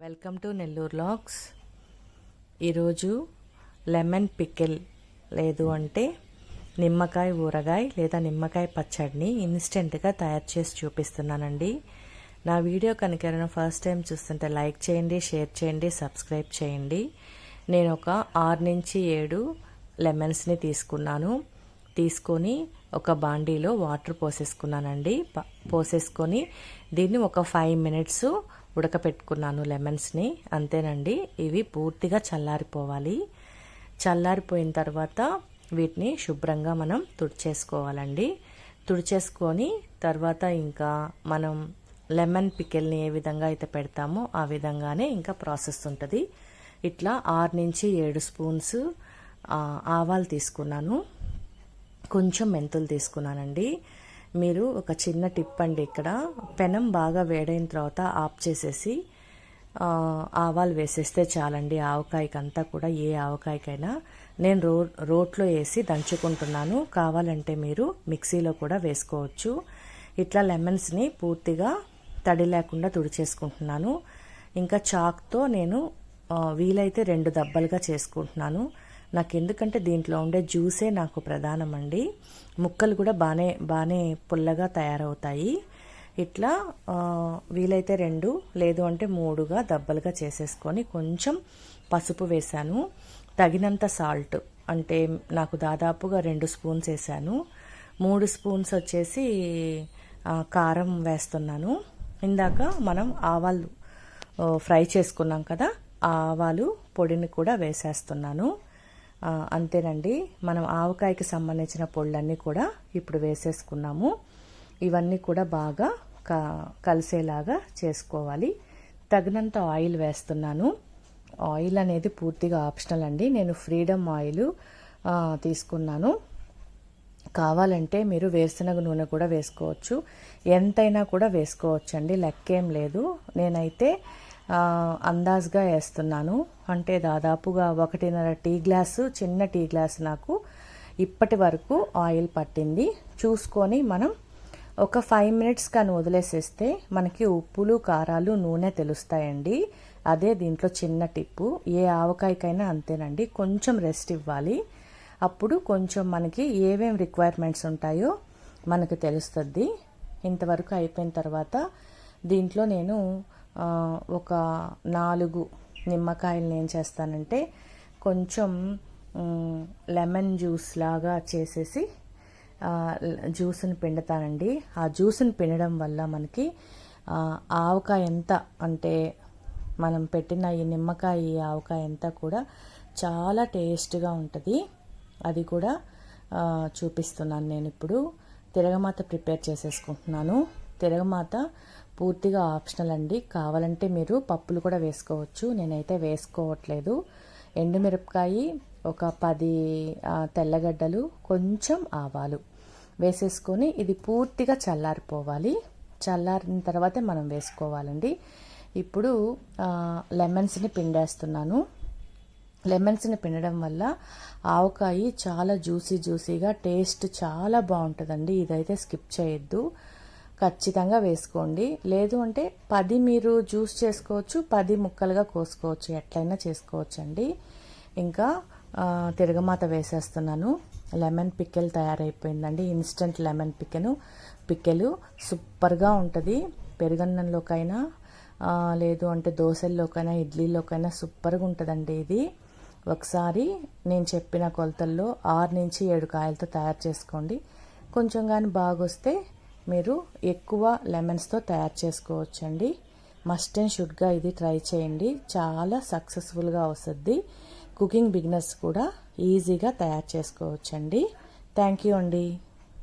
Welcome to Nellore lakhs ఈరోజు lemon pickle లేదు అంటే నిమ్మకాయ ఊరగాయ లేదా నిమ్మకాయ పచ్చడిని ఇన్స్టెంట్గా తయారు చేసి చూపిస్తున్నానండి. నా వీడియో కనుక ఎవరైనా ఫస్ట్ టైం చూస్తుంటే లైక్ చేయండి షేర్ చేయండి సబ్స్క్రైబ్ చేయండి. నేను ఒక ఆరు నుంచి ఏడు లెమన్స్ని తీసుకున్నాను. తీసుకొని ఒక బాండీలో వాటర్ పోసేసుకున్నానండి. పోసేసుకొని దీన్ని ఒక ఫైవ్ మినిట్స్ ఉడకపెట్టుకున్నాను లెమన్స్ని. అంతేనండి ఇవి పూర్తిగా చల్లారిపోవాలి. చల్లారిపోయిన తర్వాత వీటిని శుభ్రంగా మనం తుడిచేసుకోవాలండి. తుడిచేసుకొని తర్వాత ఇంకా మనం లెమన్ పికెల్ని ఏ విధంగా అయితే పెడతామో ఆ విధంగానే ఇంకా ప్రాసెస్ ఉంటుంది. ఇట్లా ఆరు నుంచి ఏడు స్పూన్స్ ఆవాలు తీసుకున్నాను. కొంచెం మెంతులు తీసుకున్నానండి. మీరు ఒక చిన్న టిప్ అండి ఇక్కడ. పెనం బాగా వేడైన తర్వాత ఆఫ్ చేసేసి ఆవాలు వేసేస్తే చాలండి. ఆవకాయకంతా కూడా ఏ ఆవకాయకైనా. నేను రో రోట్లో వేసి దంచుకుంటున్నాను. కావాలంటే మీరు మిక్సీలో కూడా వేసుకోవచ్చు. ఇట్లా లెమన్స్ని పూర్తిగా తడి లేకుండా తుడిచేసుకుంటున్నాను. ఇంకా చాక్తో నేను వీలైతే రెండు దబ్బలుగా చేసుకుంటున్నాను. నాకు ఎందుకంటే దీంట్లో ఉండే జ్యూసే నాకు ప్రధానమండి. ముక్కలు కూడా బాగానే బాగానే పుల్లగా తయారవుతాయి. ఇట్లా వీలైతే రెండు లేదు అంటే మూడుగా దబ్బలుగా చేసేసుకొని కొంచెం పసుపు వేశాను. తగినంత సాల్ట్ అంటే నాకు దాదాపుగా రెండు స్పూన్స్ వేసాను మూడు స్పూన్స్ వచ్చేసి కారం వేస్తున్నాను. ఇందాక మనం ఆవాలు ఫ్రై చేసుకున్నాం కదా ఆ ఆవాలు పొడిని కూడా వేసేస్తున్నాను. అంతేనండి. మనం ఆవకాయకి సంబంధించిన పొళ్ళన్నీ కూడా ఇప్పుడు వేసేసుకున్నాము. ఇవన్నీ కూడా బాగా క కలిసేలాగా చేసుకోవాలి. తగినంత ఆయిల్ వేస్తున్నాను. ఆయిల్ అనేది పూర్తిగా ఆప్షనల్ అండి. నేను ఫ్రీడమ్ ఆయిల్ తీసుకున్నాను. కావాలంటే మీరు వేరుశనగ నూనె కూడా వేసుకోవచ్చు. ఎంతైనా కూడా వేసుకోవచ్చు అండి లెక్కేం లేదు. నేనైతే అందాజ్గా వేస్తున్నాను. అంటే దాదాపుగా ఒకటిన్నర టీ గ్లాసు చిన్న టీ గ్లాస్ నాకు ఇప్పటి వరకు ఆయిల్ పట్టింది. చూసుకొని మనం ఒక ఫైవ్ మినిట్స్ కానీ వదిలేసేస్తే మనకి ఉప్పులు కారాలు నూనె తెలుస్తాయండి. అదే దీంట్లో చిన్న టిప్పు. ఏ ఆవకాయకైనా అంతేనండి. కొంచెం రెస్ట్ ఇవ్వాలి. అప్పుడు కొంచెం మనకి ఏమేం రిక్వైర్మెంట్స్ ఉంటాయో మనకు తెలుస్తుంది. ఇంతవరకు అయిపోయిన తర్వాత దీంట్లో నేను ఒక నాలుగు నిమ్మకాయలు ఏం చేస్తానంటే కొంచెం లెమన్ జ్యూస్ లాగా చేసేసి జ్యూస్ని పిండుతానండి. ఆ జ్యూస్ని పిండడం వల్ల మనకి ఆవకాయ ఎంత అంటే మనం పెట్టిన ఈ నిమ్మకాయ ఈ ఆవకాయ అంతా కూడా చాలా టేస్ట్గా ఉంటుంది. అది కూడా చూపిస్తున్నాను నేను ఇప్పుడు. తిరగమాత ప్రిపేర్ చేసేసుకుంటున్నాను. తిరగమాత పూర్తిగా ఆప్షనల్ అండి. కావాలంటే మీరు పప్పులు కూడా వేసుకోవచ్చు. నేనైతే వేసుకోవట్లేదు. ఎండుమిరపకాయ ఒక పది తెల్లగడ్డలు కొంచెం ఆవాలు వేసేసుకొని ఇది పూర్తిగా చల్లారిపోవాలి. చల్లారిన తర్వాతే మనం వేసుకోవాలండి. ఇప్పుడు లెమన్స్ని పిండేస్తున్నాను. లెమన్స్ని పిండడం వల్ల ఆవకాయ చాలా జ్యూసీ జ్యూసీగా టేస్ట్ చాలా బాగుంటుందండి. ఇదైతే స్కిప్ చేయొద్దు. ఖచ్చితంగా వేసుకోండి. లేదు అంటే పది మీరు జ్యూస్ చేసుకోవచ్చు పది ముక్కలుగా కోసుకోవచ్చు. ఎట్లయినా చేసుకోవచ్చు అండి ఇంకా తిరగమాత వేసేస్తున్నాను. లెమన్ పికెల్ తయారైపోయిందండి. ఇన్స్టెంట్ లెమన్ పిక్కెను పికెలు సూపర్గా ఉంటుంది. పెరుగన్నంలోకైనా లేదు అంటే దోశల్లోకైనా ఇడ్లీలోకైనా సూపర్గా ఉంటుందండి ఇది. ఒకసారి నేను చెప్పిన కొలతల్లో ఆరు నుంచి ఏడు కాయలతో తయారు చేసుకోండి. కొంచెం కానీ బాగొస్తే మీరు ఎక్కువ లెమన్స్తో తయారు చేసుకోవచ్చండి. మస్ట్ అండ్ షుడ్గా ఇది ట్రై చేయండి. చాలా సక్సెస్ఫుల్గా వస్తుంది. కుకింగ్ బిగినర్స్ కూడా ఈజీగా తయారు చేసుకోవచ్చండి. థ్యాంక్ యూ అండి.